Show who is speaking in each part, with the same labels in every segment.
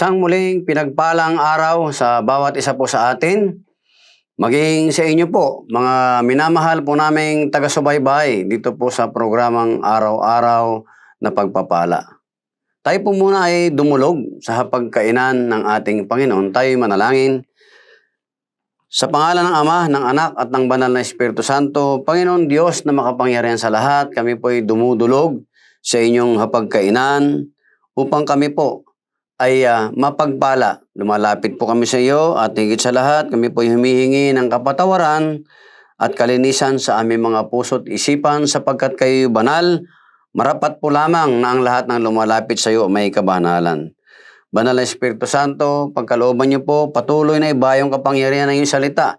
Speaker 1: Isang muling pinagpalang araw sa bawat isa po sa atin. Maging sa inyo po, mga minamahal po naming taga-subaybay dito po sa programang araw-araw na pagpapala. Tayo po muna ay dumulog sa hapagkainan ng ating Panginoon. Tayo manalangin. Sa pangalan ng Ama, ng Anak at ng Banal na Espiritu Santo, Panginoon Diyos na makapangyarihan sa lahat, kami po ay dumudulog sa inyong hapagkainan upang kami po ay ah, mapagpala. Lumalapit po kami sa iyo at higit sa lahat, kami po humihingi ng kapatawaran at kalinisan sa aming mga puso't isipan sapagkat kayo banal, marapat po lamang na ang lahat ng lumalapit sa iyo may kabanalan. Banal na Espiritu Santo, pagkalooban niyo po, patuloy na ibayong kapangyarihan ng iyong salita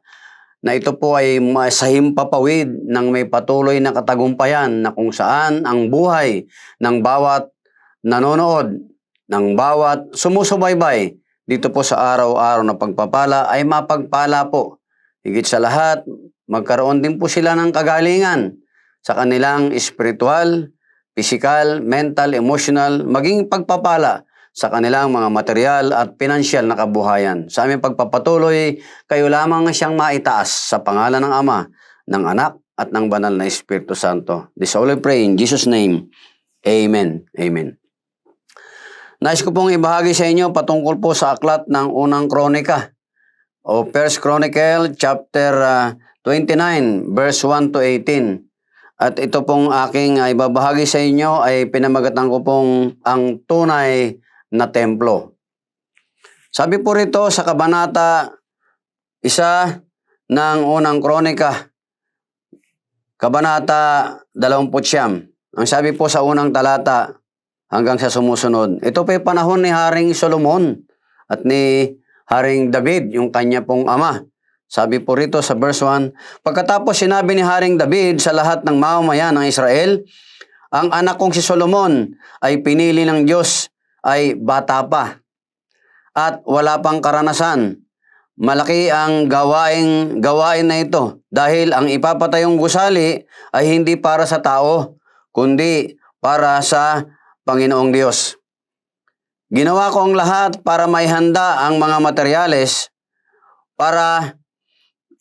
Speaker 1: na ito po ay masahimpapawid ng may patuloy na katagumpayan na kung saan ang buhay ng bawat nanonood, ng bawat sumusubaybay dito po sa araw-araw na pagpapala ay mapagpala po. Higit sa lahat, magkaroon din po sila ng kagalingan sa kanilang espiritual, physical, mental, emotional, maging pagpapala sa kanilang mga material at pinansyal na kabuhayan. Sa aming pagpapatuloy, kayo lamang siyang maitaas sa pangalan ng Ama, ng Anak, at ng Banal na Espiritu Santo. This all I pray in Jesus' name. Amen. Amen. Nais ko pong ibahagi sa inyo patungkol po sa aklat ng unang kronika o First Chronicle chapter ah, 29 verse 1 to 18. At ito pong aking ah, ibabahagi sa inyo ay pinamagatan ko pong ang tunay na templo. Sabi po rito sa kabanata isa ng unang kronika, kabanata 20 Ang sabi po sa unang talata hanggang sa sumusunod, ito pa panahon ni Haring Solomon at ni Haring David, yung kanya pong ama. Sabi po rito sa verse 1, Pagkatapos sinabi ni Haring David sa lahat ng mamamayan ng Israel, ang anak kong si Solomon ay pinili ng Diyos ay bata pa at wala pang karanasan. Malaki ang gawain, gawain na ito dahil ang ipapatayong gusali ay hindi para sa tao, kundi para sa Panginoong Diyos. Ginawa ko ang lahat para maihanda ang mga materyales para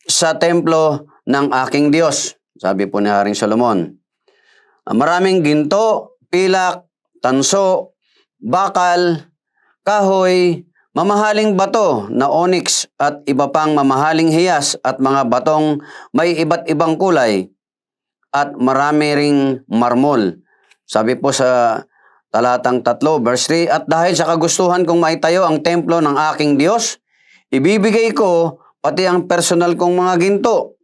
Speaker 1: sa templo ng aking Diyos, sabi po ni Haring Solomon. Maraming ginto, pilak, tanso, bakal, kahoy, mamahaling bato na onyx at iba pang mamahaling hiyas at mga batong may iba't ibang kulay at marami ring marmol. Sabi po sa talatang 3, verse 3, At dahil sa kagustuhan kong maitayo ang templo ng aking Diyos, ibibigay ko pati ang personal kong mga ginto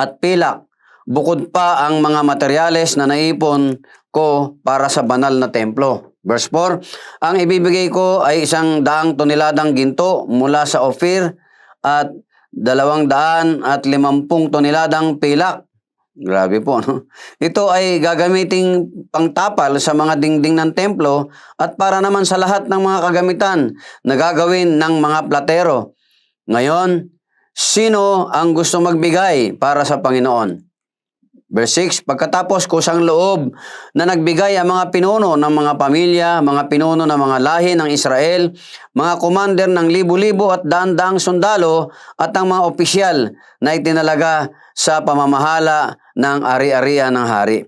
Speaker 1: at pilak, bukod pa ang mga materyales na naipon ko para sa banal na templo. Verse 4, Ang ibibigay ko ay isang daang toneladang ginto mula sa Ophir at dalawang daan at limampung toneladang pilak. Grabe po, no? Ito ay gagamiting pangtapal sa mga dingding ng templo at para naman sa lahat ng mga kagamitan na gagawin ng mga platero. Ngayon, sino ang gusto magbigay para sa Panginoon? Verse 6, Pagkatapos kusang loob na nagbigay ang mga pinuno ng mga pamilya, mga pinuno ng mga lahi ng Israel, mga commander ng libo-libo at daan-daang sundalo at ang mga opisyal na itinalaga sa pamamahala ng ari-arian ng hari.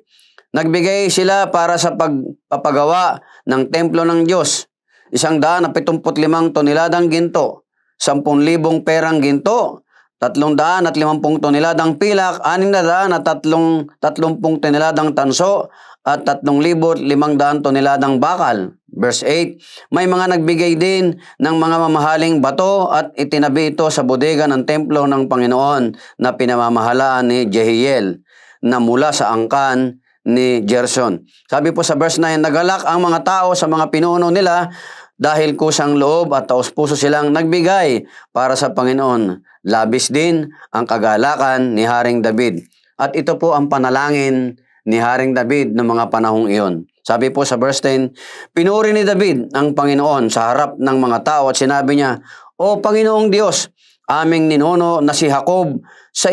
Speaker 1: Nagbigay sila para sa pagpapagawa ng templo ng Diyos, isang daan at pitumput limang toneladang ginto, sampun libong perang ginto, tatlong daan at limampung toneladang pilak, anim na daan at tatlong, tatlumpung toneladang tanso, at tatlong libo at limang daan toneladang bakal. Verse 8, May mga nagbigay din ng mga mamahaling bato at itinabi ito sa bodega ng templo ng Panginoon na pinamamahalaan ni Jehiel na mula sa angkan ni Gerson. Sabi po sa verse 9, nagalak ang mga tao sa mga pinuno nila dahil kusang loob at taos puso silang nagbigay para sa Panginoon. Labis din ang kagalakan ni Haring David. At ito po ang panalangin ni Haring David ng mga panahong iyon. Sabi po sa verse 10, Pinuri ni David ang Panginoon sa harap ng mga tao at sinabi niya, O Panginoong Diyos, aming ninuno na si Jacob sa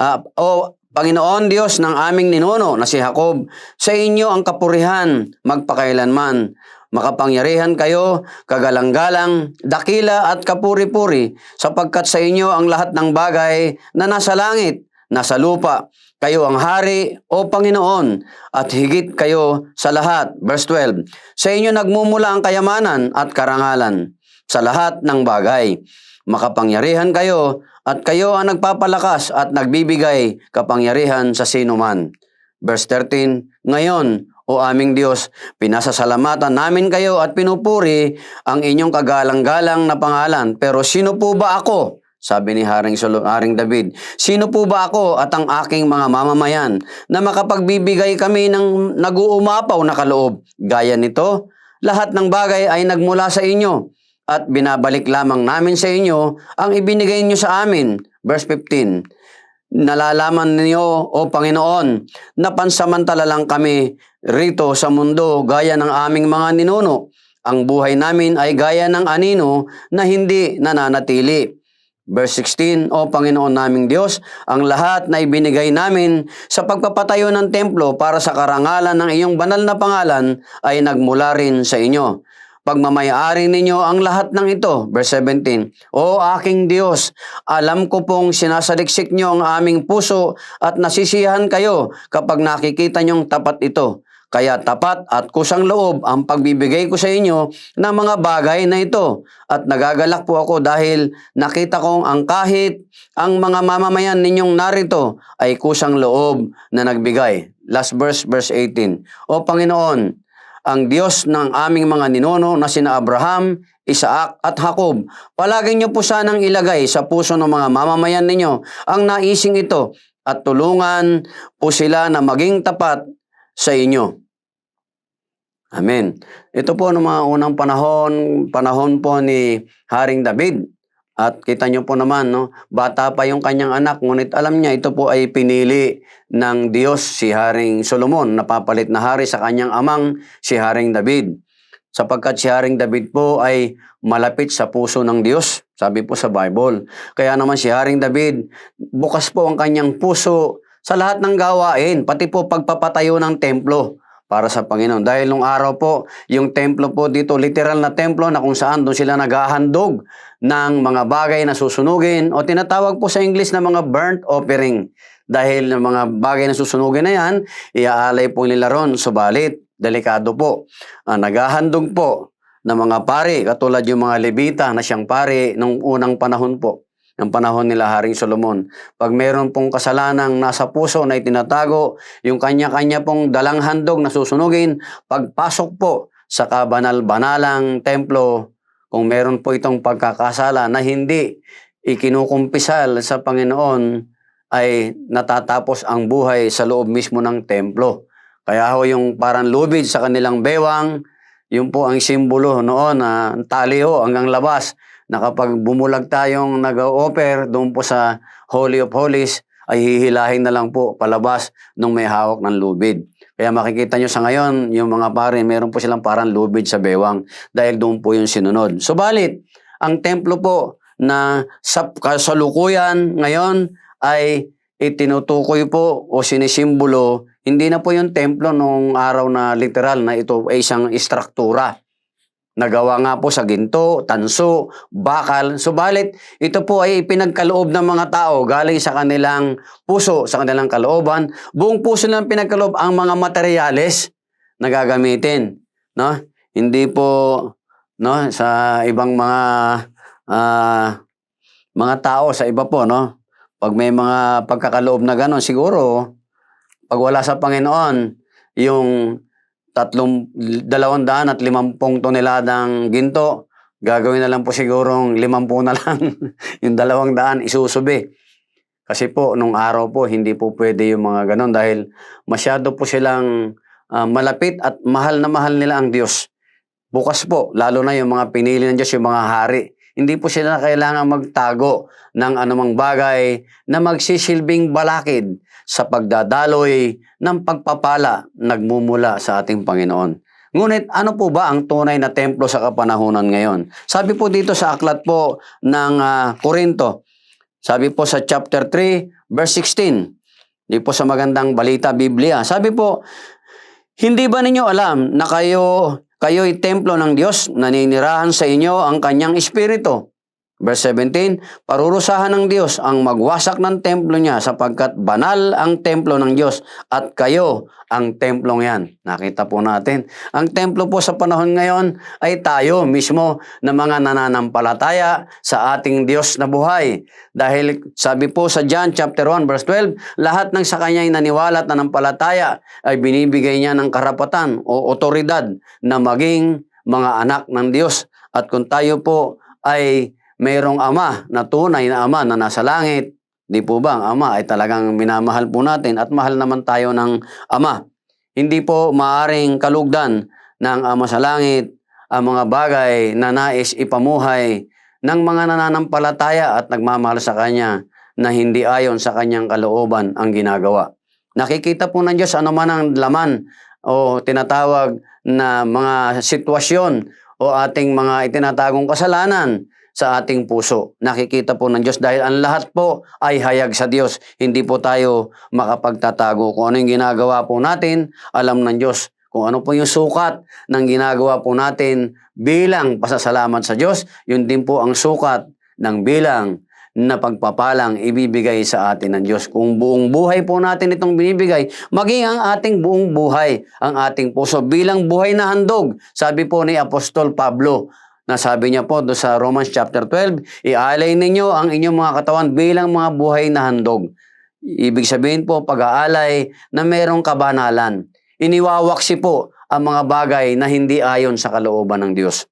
Speaker 1: ah, o Panginoon Diyos ng aming ninuno na si Jacob, sa inyo ang kapurihan magpakailanman. Makapangyarihan kayo, kagalang-galang, dakila at kapuri-puri, sapagkat sa inyo ang lahat ng bagay na nasa langit, nasa lupa. Kayo ang hari o Panginoon at higit kayo sa lahat. Verse 12. Sa inyo nagmumula ang kayamanan at karangalan sa lahat ng bagay. Makapangyarihan kayo at kayo ang nagpapalakas at nagbibigay kapangyarihan sa sino man. Verse 13, Ngayon, o aming Diyos, pinasasalamatan namin kayo at pinupuri ang inyong kagalang-galang na pangalan. Pero sino po ba ako? Sabi ni Haring, Solo, Haring David, Sino po ba ako at ang aking mga mamamayan na makapagbibigay kami ng nag-uumapaw na kaloob? Gaya nito, lahat ng bagay ay nagmula sa inyo at binabalik lamang namin sa inyo ang ibinigay niyo sa amin. Verse 15, Nalalaman niyo, O Panginoon, na pansamantala lang kami rito sa mundo gaya ng aming mga ninuno. Ang buhay namin ay gaya ng anino na hindi nananatili. Verse 16, O Panginoon naming Diyos, ang lahat na ibinigay namin sa pagpapatayo ng templo para sa karangalan ng iyong banal na pangalan ay nagmula rin sa inyo. Pagmamayari ninyo ang lahat ng ito. Verse 17, O aking Diyos, alam ko pong sinasaliksik nyo ang aming puso at nasisiyahan kayo kapag nakikita nyong tapat ito. Kaya tapat at kusang loob ang pagbibigay ko sa inyo ng mga bagay na ito. At nagagalak po ako dahil nakita kong ang kahit ang mga mamamayan ninyong narito ay kusang loob na nagbigay. Last verse, verse 18. O Panginoon, ang Diyos ng aming mga ninuno na sina Abraham, Isaac at Jacob. Palagi niyo po sanang ilagay sa puso ng mga mamamayan ninyo ang naising ito at tulungan po sila na maging tapat sa inyo. Amen. Ito po ng mga unang panahon, panahon po ni Haring David. At kita nyo po naman, no, bata pa yung kanyang anak, ngunit alam niya ito po ay pinili ng Diyos si Haring Solomon, napapalit na hari sa kanyang amang si Haring David. Sapagkat si Haring David po ay malapit sa puso ng Diyos, sabi po sa Bible. Kaya naman si Haring David, bukas po ang kanyang puso sa lahat ng gawain, pati po pagpapatayo ng templo para sa Panginoon. Dahil nung araw po, yung templo po dito, literal na templo na kung saan doon sila naghahandog ng mga bagay na susunugin o tinatawag po sa English na mga burnt offering. Dahil ng mga bagay na susunugin na yan, iaalay po nila ron. Subalit, delikado po. Ah, naghahandog po ng mga pari, katulad yung mga Levita na siyang pari nung unang panahon po ng panahon nila Haring Solomon. Pag mayroon pong kasalanang nasa puso na itinatago, yung kanya-kanya pong dalang handog na susunugin, pagpasok po sa kabanal-banalang templo, kung meron po itong pagkakasala na hindi ikinukumpisal sa Panginoon, ay natatapos ang buhay sa loob mismo ng templo. Kaya ho yung parang lubid sa kanilang bewang, yun po ang simbolo noon na tali ho hanggang labas na kapag bumulag tayong nag-offer doon po sa Holy of Holies, ay hihilahin na lang po palabas nung may hawak ng lubid. Kaya makikita nyo sa ngayon, yung mga pare, meron po silang parang lubid sa bewang dahil doon po yung sinunod. Subalit, ang templo po na sa kasalukuyan ngayon ay itinutukoy po o sinisimbolo, hindi na po yung templo nung araw na literal na ito ay isang istruktura. Nagawa nga po sa ginto, tanso, bakal. Subalit, ito po ay pinagkaloob ng mga tao galing sa kanilang puso, sa kanilang kalooban. Buong puso nilang pinagkaloob ang mga materyales na gagamitin. No? Hindi po no, sa ibang mga ah, mga tao, sa iba po, no? Pag may mga pagkakaloob na gano'n, siguro, pag wala sa Panginoon, yung tatlong, dalawang daan at limampung toneladang ginto, gagawin na lang po sigurong limampu na lang yung dalawang daan isusubi. Kasi po, nung araw po, hindi po pwede yung mga ganon dahil masyado po silang ah, malapit at mahal na mahal nila ang Diyos. Bukas po, lalo na yung mga pinili ng Diyos, yung mga hari. Hindi po sila kailangan magtago ng anumang bagay na magsisilbing balakid sa pagdadaloy ng pagpapala nagmumula sa ating Panginoon. Ngunit ano po ba ang tunay na templo sa kapanahunan ngayon? Sabi po dito sa aklat po ng ah, Korinto, sabi po sa chapter 3, verse 16, Di po sa magandang balita Biblia. Sabi po, hindi ba ninyo alam na kayo kayo'y templo ng Diyos, naninirahan sa inyo ang kanyang espiritu? Verse 17, parurusahan ng Diyos ang magwasak ng templo niya sapagkat banal ang templo ng Diyos at kayo ang templong yan. Nakita po natin. Ang templo po sa panahon ngayon ay tayo mismo na mga nananampalataya sa ating Diyos na buhay. Dahil sabi po sa John chapter 1 verse 12, lahat ng sa kanya ay naniwala at nanampalataya ay binibigay niya ng karapatan o otoridad na maging mga anak ng Diyos. At kung tayo po ay mayroong ama na tunay na ama na nasa langit, di po ba ang ama ay talagang minamahal po natin at mahal naman tayo ng ama. Hindi po maaring kalugdan ng ama sa langit ang mga bagay na nais ipamuhay ng mga nananampalataya at nagmamahal sa Kanya na hindi ayon sa Kanyang kalooban ang ginagawa. Nakikita po ng Diyos ano man ang laman o tinatawag na mga sitwasyon o ating mga itinatagong kasalanan sa ating puso. Nakikita po ng Diyos dahil ang lahat po ay hayag sa Diyos. Hindi po tayo makapagtatago. Kung ano yung ginagawa po natin, alam ng Diyos. Kung ano po yung sukat ng ginagawa po natin bilang pasasalamat sa Diyos, yun din po ang sukat ng bilang na pagpapalang ibibigay sa atin ng Diyos. Kung buong buhay po natin itong binibigay, maging ang ating buong buhay, ang ating puso bilang buhay na handog. Sabi po ni Apostol Pablo, na sabi niya po do sa Romans chapter 12, ialay ninyo ang inyong mga katawan bilang mga buhay na handog. Ibig sabihin po, pag-aalay na mayroong kabanalan. Iniwawaksi po ang mga bagay na hindi ayon sa kalooban ng Diyos.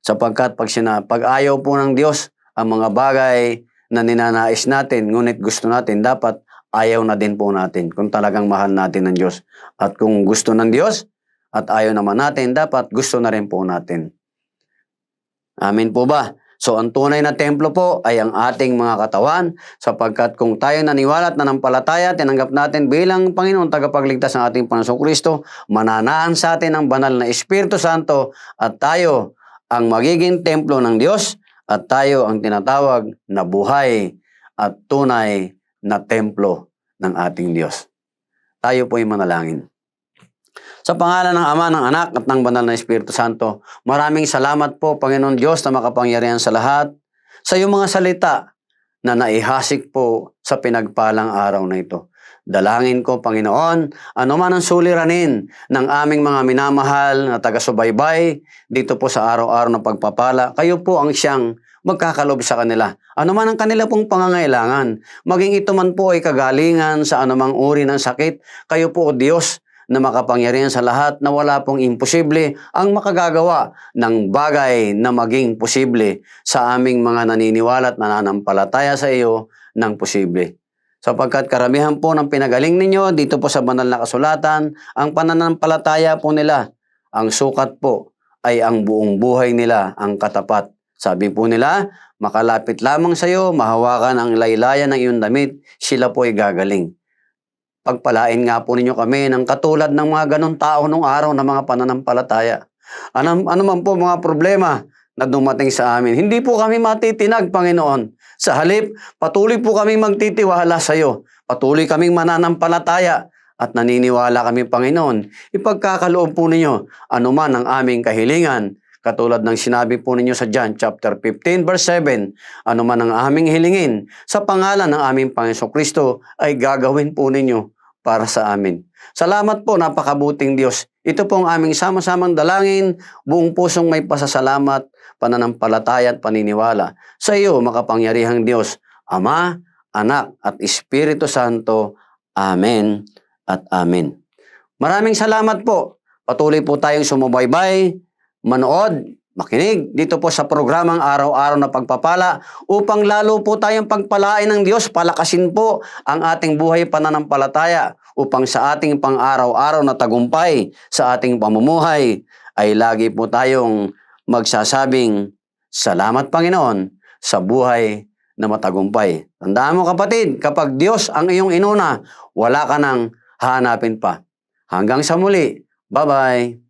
Speaker 1: Sapagkat pag, sina, pag ayaw po ng Diyos, ang mga bagay na ninanais natin, ngunit gusto natin, dapat ayaw na din po natin kung talagang mahal natin ng Diyos. At kung gusto ng Diyos at ayaw naman natin, dapat gusto na rin po natin. Amin po ba? So ang tunay na templo po ay ang ating mga katawan sapagkat kung tayo naniwala at nanampalataya, tinanggap natin bilang Panginoon tagapagligtas ng ating Panginoon Kristo, mananaan sa atin ang banal na Espiritu Santo at tayo ang magiging templo ng Diyos at tayo ang tinatawag na buhay at tunay na templo ng ating Diyos. Tayo po ay manalangin. Sa pangalan ng Ama, ng Anak at ng Banal na Espiritu Santo, maraming salamat po, Panginoon Diyos na makapangyarihan sa lahat, sa iyong mga salita na naihasik po sa pinagpalang araw na ito. Dalangin ko, Panginoon, ano man ang suliranin ng aming mga minamahal na taga-subaybay dito po sa araw-araw na pagpapala, kayo po ang siyang magkakalob sa kanila. Ano man ang kanila pong pangangailangan, maging ito man po ay kagalingan sa anumang uri ng sakit, kayo po, O Diyos, na makapangyarihan sa lahat na wala pong imposible ang makagagawa ng bagay na maging posible sa aming mga naniniwala at nananampalataya sa iyo ng posible. Sapagkat karamihan po ng pinagaling ninyo dito po sa banal na kasulatan, ang pananampalataya po nila, ang sukat po ay ang buong buhay nila, ang katapat. Sabi po nila, makalapit lamang sa iyo, mahawakan ang laylayan ng iyong damit, sila po ay gagaling. Pagpalain nga po ninyo kami ng katulad ng mga ganong tao nung araw ng mga pananampalataya. Ano, ano man po mga problema na dumating sa amin. Hindi po kami matitinag, Panginoon. Sa halip, patuloy po kami magtitiwala sa iyo. Patuloy kaming mananampalataya at naniniwala kami, Panginoon. Ipagkakaloob po ninyo anuman ang aming kahilingan. Katulad ng sinabi po ninyo sa John chapter 15 verse 7, ano ang aming hilingin, sa pangalan ng aming Panginoon Kristo ay gagawin po ninyo para sa amin. Salamat po, napakabuting Diyos. Ito po ang aming sama-samang dalangin, buong pusong may pasasalamat, pananampalataya at paniniwala. Sa iyo, makapangyarihang Diyos, Ama, Anak at Espiritu Santo. Amen at Amen. Maraming salamat po. Patuloy po tayong sumubaybay, manood, makinig dito po sa programang Araw-Araw na Pagpapala upang lalo po tayong pagpalain ng Diyos, palakasin po ang ating buhay pananampalataya upang sa ating pang-araw-araw na tagumpay sa ating pamumuhay ay lagi po tayong magsasabing, Salamat Panginoon sa buhay na matagumpay. Tandaan mo kapatid, kapag Diyos ang iyong inuna, wala ka nang hanapin pa. Hanggang sa muli. Bye-bye.